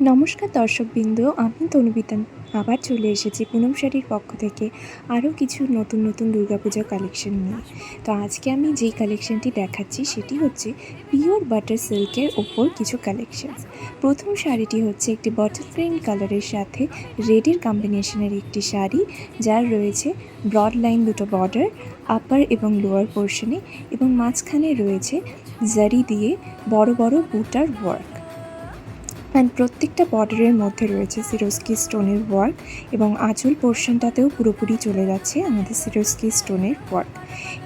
নমস্কার দর্শকবৃন্দ, আমি তনুবিতান। আবার চলে এসেছি পুনম শাড়ির পক্ষ থেকে আরও কিছু নতুন নতুন দুর্গাপূজার কালেকশন নিয়ে। তো আজকে আমি যেই কালেকশনটি দেখাচ্ছি সেটি হচ্ছে পিওর বাটার সিল্কের ওপর কিছু কালেকশন প্রথম শাড়িটি হচ্ছে একটি বটল গ্রিন কালারের সাথে রেডের কম্বিনেশনের একটি শাড়ি, যার রয়েছে ব্রড লাইন দুটো বর্ডার আপার এবং লোয়ার পোর্শনে এবং মাঝখানে রয়েছে জারি দিয়ে বড় বড় বুটার ওয়ার্ক অ্যান্ড প্রত্যেকটা বর্ডারের মধ্যে রয়েছে সিরোস্কি স্টোনের ওয়ার্ক এবং আঁচল পোর্শনটাতেও পুরোপুরি চলে যাচ্ছে আমাদের সিরোস্কি স্টোনের ওয়ার্ক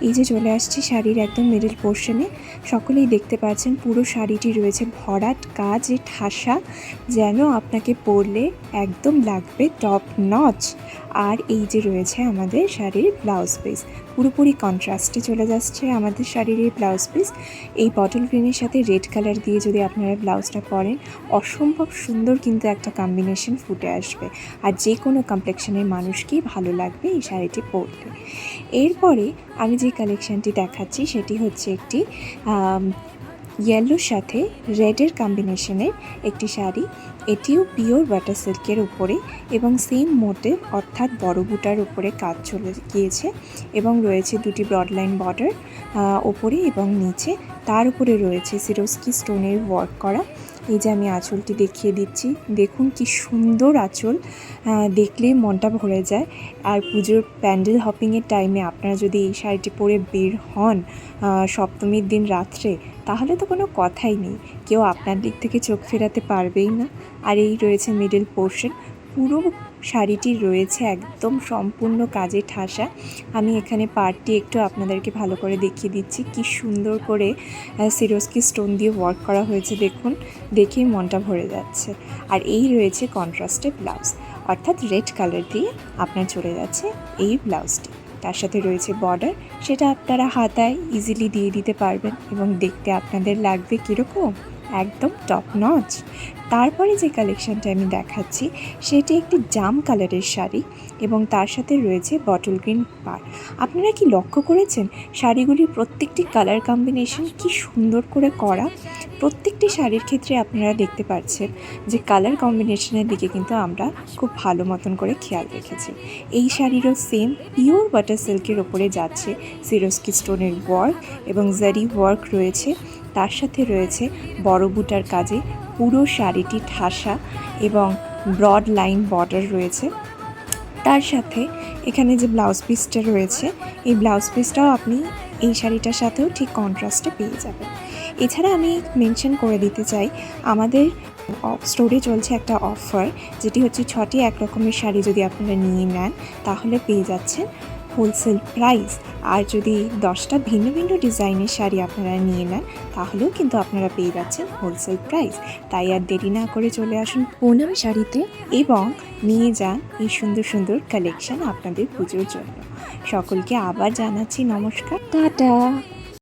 এই যে চলে আসছি শাড়ির একদম মিডল পোর্শনে সকলেই দেখতে পাচ্ছেন পুরো শাড়িটি রয়েছে ভরাট কাজে ঠাসা, যেন আপনাকে পরলে একদম লাগবে টপ নচ আর এই যে রয়েছে আমাদের শাড়ির ব্লাউজ পিস পুরোপুরি কন্ট্রাস্টে চলে যাচ্ছে আমাদের শাড়ির এই ব্লাউজ পিস এই বটল গ্রিনের সাথে রেড কালার দিয়ে যদি আপনারা ব্লাউজটা পরেন অসম্ভব সুন্দর কিন্তু একটা কম্বিনেশন ফুটে আসবে। আর যে কোনো কমপ্লেকশনের মানুষকেই ভালো লাগবে এই শাড়িটি পরতে। এরপরে আমি যে কালেকশানটি দেখাচ্ছি সেটি হচ্ছে একটি ইয়েলোর সাথে রেডের কম্বিনেশনের একটি শাড়ি। এটিও পিওর বাটার সিল্কের উপরে এবং সেম মোটে অর্থাৎ বড় বুটার উপরে কাজ চলে গিয়েছে এবং রয়েছে দুটি ব্রডলাইন বর্ডার ওপরে এবং নিচে। তার উপরে রয়েছে সিরোস্কি স্টোনের ওয়ার্ক করা। এই যে আমি আঁচলটি দেখিয়ে দিচ্ছি, দেখুন কি সুন্দর আঁচল। দেখলে দেখলেই মনটা ভরে যায়। আর পুজোর প্যান্ডেল হপিংয়ের টাইমে আপনারা যদি এই শাড়িটি পরে বের হন সপ্তমীর দিন রাত্রে, তাহলে তো কোনো কথাই নেই। কেউ আপনার দিক থেকে চোখ ফেরাতে পারবেই না। আর এই রয়েছে মিডিল পোর্শন পুরো শাড়িটি রয়েছে একদম সম্পূর্ণ কাজে ঠাসা। আমি এখানে পার্টটি একটু আপনাদেরকে ভালো করে দেখিয়ে দিচ্ছি। কি সুন্দর করে সিরোস্কি স্টোন দিয়ে ওয়ার্ক করা হয়েছে দেখুন। দেখেই মনটা ভরে যাচ্ছে। আর এই রয়েছে কন্ট্রাস্টে ব্লাউজ। অর্থাৎ রেড কালার দিয়ে আপনার চলে যাচ্ছে এই ব্লাউজটি। তার সাথে রয়েছে বর্ডার। সেটা আপনারা হাতায় ইজিলি দিয়ে দিতে পারবেন এবং দেখতে আপনাদের লাগবে কীরকম? একদম টপ নচ তারপরে যে কালেকশনটা আমি দেখাচ্ছি, সেটি একটি জাম কালারের শাড়ি এবং তার সাথে রয়েছে বটল গ্রিন পার আপনারা কি লক্ষ্য করেছেন, শাড়িগুলির প্রত্যেকটি কালার কম্বিনেশন কি সুন্দর করে করা? প্রত্যেকটি শাড়ির ক্ষেত্রে আপনারা দেখতে পাচ্ছেন যে কালার কম্বিনেশনের দিকে কিন্তু আমরা খুব ভালো মতন করে খেয়াল রেখেছি। এই শাড়িরও সেম পিওর বাটার সিল্কের ওপরে যাচ্ছে। সিরোস্কি স্টোনের ওয়ার্ক এবং জারি ওয়ার্ক রয়েছে। তার সাথে রয়েছে বড় বুটার কাজে পুরো শাড়িটি ঠাসা এবং ব্রড লাইন বর্ডার রয়েছে। তার সাথে এখানে যে ব্লাউজ পিসটা রয়েছে, এই ব্লাউজ পিসটাও আপনি এই শাড়িটার সাথেও ঠিক কন্ট্রাস্টে পেয়ে যাবেন। এছাড়া আমি মেনশন করে দিতে চাই, আমাদের স্টোরে চলছে একটা অফার যেটি হচ্ছে ছটি এক রকমের শাড়ি যদি আপনারা নিয়ে নেন, তাহলে পেয়ে যাচ্ছেন হোলসেল প্রাইস। আর যদি দশটা ভিন্ন ভিন্ন ডিজাইনের শাড়ি আপনারা নিয়ে নেন, তাহলেও কিন্তু আপনারা পেয়ে যাচ্ছেন হোলসেল প্রাইস। তাই আর দেরি না করে চলে আসুন পুনম শাড়িতে এবং নিয়ে যান এই সুন্দর সুন্দর কালেকশন আপনাদের পুজোর জন্য। সকলকে আবার জানাচ্ছি নমস্কার। টাটা।